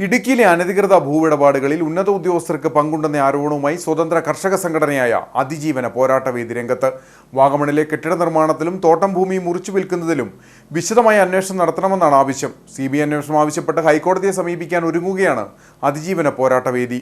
ഇടുക്കിയിലെ അനധികൃത ഭൂവിടപാടുകളിൽ ഉന്നത ഉദ്യോഗസ്ഥർക്ക് പങ്കുണ്ടെന്ന ആരോപണവുമായി സ്വതന്ത്ര കർഷക സംഘടനയായ അതിജീവന പോരാട്ടവേദി രംഗത്ത്. വാഗമണിലെ കെട്ടിട നിർമ്മാണത്തിലും തോട്ടം ഭൂമി മുറിച്ചു വിൽക്കുന്നതിലും വിശദമായ അന്വേഷണം നടത്തണമെന്നാണ് ആവശ്യം. സി ബി അന്വേഷണം ആവശ്യപ്പെട്ട് ഹൈക്കോടതിയെ സമീപിക്കാൻ ഒരുങ്ങുകയാണ് അതിജീവന പോരാട്ടവേദി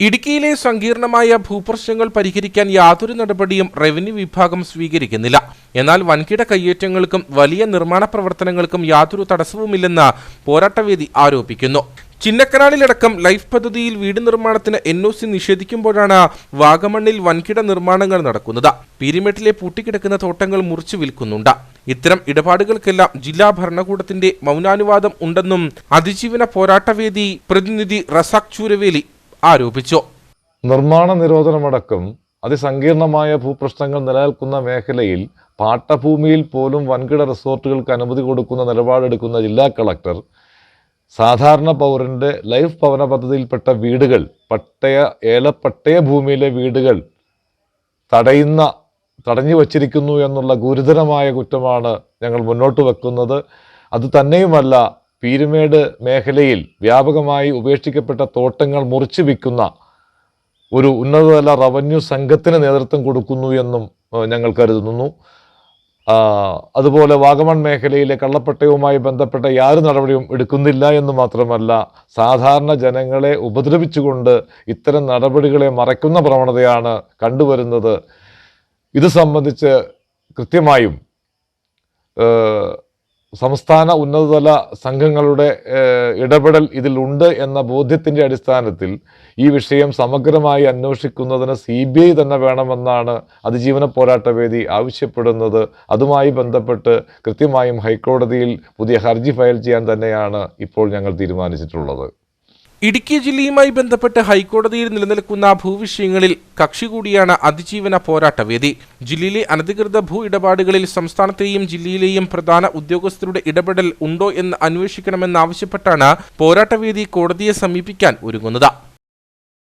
ഇടുക്കിയിലെ സങ്കീർണമായ ഭൂപ്രശ്നങ്ങൾ പരിഹരിക്കാൻ യാതൊരു നടപടിയും റവന്യൂ വിഭാഗം സ്വീകരിക്കുന്നില്ല. എന്നാൽ വൻകിട കയ്യേറ്റങ്ങൾക്കും വലിയ നിർമ്മാണ പ്രവർത്തനങ്ങൾക്കും യാതൊരു തടസ്സവുമില്ലെന്ന് പോരാട്ടവേദി ആരോപിക്കുന്നു. ചിന്നക്കനാലിലടക്കം ലൈഫ് പദ്ധതിയിൽ വീട് നിർമ്മാണത്തിന് എൻ ഒ സി നിഷേധിക്കുമ്പോഴാണ് വാഗമണ്ണിൽ വൻകിട നിർമ്മാണങ്ങൾ നടക്കുന്നത്. പീരിമേട്ടിലെ പൂട്ടിക്കിടക്കുന്ന തോട്ടങ്ങൾ മുറിച്ചു വിൽക്കുന്നുണ്ട്. ഇത്തരം ഇടപാടുകൾക്കെല്ലാം ജില്ലാ ഭരണകൂടത്തിന്റെ മൗനാനുവാദം ഉണ്ടെന്നും അതിജീവന പോരാട്ടവേദി പ്രതിനിധി റസാഖ് ചൂരവേലി ആരോപിച്ചു. നിർമ്മാണ നിരോധനമടക്കം അതിസങ്കീർണമായ ഭൂപ്രശ്നങ്ങൾ നിലനിൽക്കുന്ന മേഖലയിൽ പാട്ടഭൂമിയിൽ പോലും വൻകിട റിസോർട്ടുകൾക്ക് അനുമതി കൊടുക്കുന്ന നിലപാടെടുക്കുന്ന ജില്ലാ കളക്ടർ സാധാരണ പൗരന്റെ ലൈഫ് ഭവന പദ്ധതിയിൽപ്പെട്ട വീടുകൾ പട്ടയ ഏലപ്പട്ടയ ഭൂമിയിലെ വീടുകൾ തടയുന്ന തടഞ്ഞു വച്ചിരിക്കുന്നു എന്നുള്ള ഗുരുതരമായ കുറ്റമാണ് ഞങ്ങൾ മുന്നോട്ട് വെക്കുന്നത്. അത് തന്നെയുമല്ല പീരുമേട് മേഖലയിൽ വ്യാപകമായി ഉപേക്ഷിക്കപ്പെട്ട തോട്ടങ്ങൾ മുറിച്ചു വിൽക്കുന്ന ഒരു ഉന്നതതല റവന്യൂ സംഘത്തിന് നേതൃത്വം കൊടുക്കുന്നു എന്നും ഞങ്ങൾ കരുതുന്നു. അതുപോലെ വാഗമൺ മേഖലയിലെ കള്ളപ്പട്ടയവുമായി ബന്ധപ്പെട്ട യാതൊരു നടപടിയും എടുക്കുന്നില്ല എന്ന് മാത്രമല്ല സാധാരണ ജനങ്ങളെ ഉപദ്രവിച്ചുകൊണ്ട് ഇത്തരം നടപടികളെ മറയ്ക്കുന്ന പ്രവണതയാണ് കണ്ടുവരുന്നത്. ഇത് സംബന്ധിച്ച് കൃത്യമായും സംസ്ഥാന ഉന്നതതല സംഘങ്ങളുടെ ഇടപെടൽ ഇതിലുണ്ട് എന്ന ബോധ്യത്തിന്റെ അടിസ്ഥാനത്തിൽ ഈ വിഷയം സമഗ്രമായി അന്വേഷിക്കുന്നതിന് സി ബി ഐ തന്നെ വേണമെന്നാണ് അതിജീവന പോരാട്ടവേദി ആവശ്യപ്പെടുന്നത്. അതുമായി ബന്ധപ്പെട്ട് കൃത്യമായും ഹൈക്കോടതിയിൽ പുതിയ ഹർജി ഫയൽ ചെയ്യാൻ തന്നെയാണ് ഇപ്പോൾ ഞങ്ങൾ തീരുമാനിച്ചിട്ടുള്ളത്. ഇടുക്കി ജില്ലയുമായി ബന്ധപ്പെട്ട് ഹൈക്കോടതിയിൽ നിലനിൽക്കുന്ന ഭൂവിഷയങ്ങളിൽ കക്ഷി കൂടിയാണ് അതിജീവന പോരാട്ടവേദി ജില്ലയിലെ അനധികൃത ഭൂ ഇടപാടുകളിൽ സംസ്ഥാനത്തെയും ജില്ലയിലെയും പ്രധാന ഉദ്യോഗസ്ഥരുടെ ഇടപെടൽ ഉണ്ടോ എന്ന് അന്വേഷിക്കണമെന്നാവശ്യപ്പെട്ടാണ് പോരാട്ടവേദി കോടതിയെ സമീപിക്കാൻ ഒരുങ്ങുന്നത്.